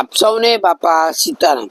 આપ સૌને બાપા સીતારામ.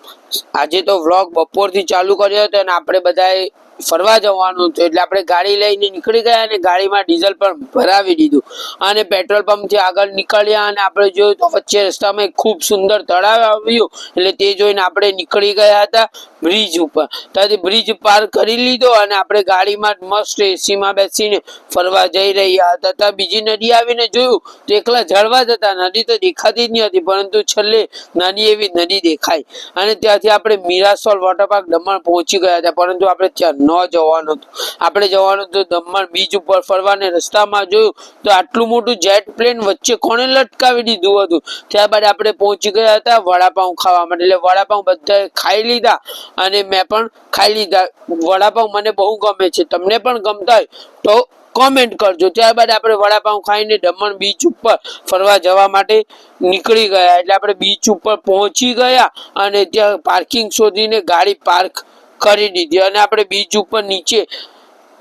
આજે તો વ્લોગ બપોરથી ચાલુ કર્યો હતો અને આપણે બધાએ ફરવા જવાનું હતું એટલે આપણે ગાડી લઈને નીકળી ગયા અને ગાડીમાં ડીઝલ પણ ભરાવી દીધું. અને પેટ્રોલ પંપથી આગળ નીકળ્યા અને આપણે જોયું તો વચ્ચે રસ્તામાં ખૂબ સુંદર તળાવ આવ્યું એટલે તે જોઈને આપણે નીકળી ગયા હતા બ્રિજ ઉપર. ત્યાંથી બ્રિજ પાર કરી લીધો અને આપણે ગાડીમાં મસ્ત એસીમાં બેસીને ફરવા જઈ રહ્યા હતા. ત્યાં બીજી નદી આવીને જોયું તો એકલા જળવા જ હતા નદી તો દેખાતી જ નહીં હતી પરંતુ છેલ્લે નાની એવી નદી દેખાઈ. અને ત્યાંથી આપણે મીરાસોલ વોટર દમણ પહોંચી ગયા હતા. પરંતુ આપણે ત્યાં ન જવાનું હતું. આપણે જવાનું હતું દમણ બીચ ઉપર ફરવાને રસ્તામાં જોયું તો આટલું મોટું જેટ પ્લેન વચ્ચે કોણે લટકાવી દીધું હતું? ત્યારબાદ આપણે પહોંચી ગયા હતા વડાપાઉં ખાવા માટે. એટલે વડાપાઉં બધાએ ખાઈ લીધા અને મેં પણ ખાઈ લીધા. વડાપાઉં મને બહુ ગમે છે. તમને પણ ગમતા હોય તો કોમેન્ટ કરજો. ત્યારબાદ આપણે વડાપાઉં ખાઈને દમણ બીચ ઉપર ફરવા જવા માટે નીકળી ગયા. એટલે આપણે બીચ ઉપર પહોંચી ગયા અને ત્યાં પાર્કિંગ શોધીને ગાડી પાર્ક કરી દીધી. અને આપણે બીચ ઉપર નીચે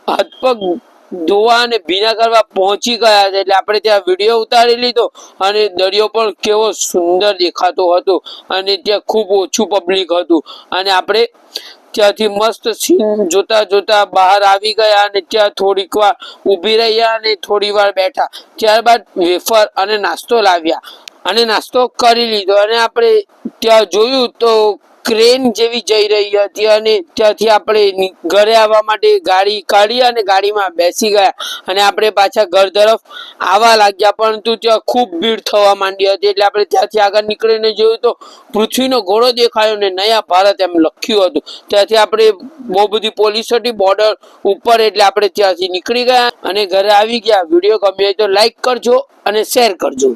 હાથ ધોવા અને ભીના કરવા પહોંચી ગયા એટલે આપણે ત્યાં વીડિયો ઉતારી લીધો અને દરિયો પણ કેવો સુંદર દેખાતો હતો અને ત્યાં ખૂબ ઓછું પબ્લિક હતું. અને આપણે ત્યાંથી મસ્ત સીન જોતા જોતા બહાર આવી ગયા અને ત્યાં થોડીક વાર ઊભી રહ્યા અને થોડી વાર બેઠા. ત્યારબાદ વેફર અને નાસ્તો લાવ્યા અને નાસ્તો કરી લીધો. અને આપણે ત્યાં જોયું તો ક્રેન જેવી જઈ રહી હતી અને ત્યાંથી આપણે ઘરે આવવા માટે ગાડી કાઢી અને ગાડીમાં બેસી ગયા. અને આપણે પાછા ઘર તરફ આવવા લાગ્યા, પરંતુ ત્યાં ખૂબ ભીડ થવા માંડી હતી. એટલે આપણે ત્યાંથી આગળ નીકળીને જોયું તો પૃથ્વીનો ઘોડો દેખાયો ને નયા ભારત એમ લખ્યું હતું. ત્યાંથી આપણે બહુ બધી પોલીસ હતી, બોર્ડર ઉપર, એટલે આપણે ત્યાંથી નીકળી ગયા અને ઘરે આવી ગયા. વીડિયો ગમ્યો તો લાઈક કરજો અને શેર કરજો.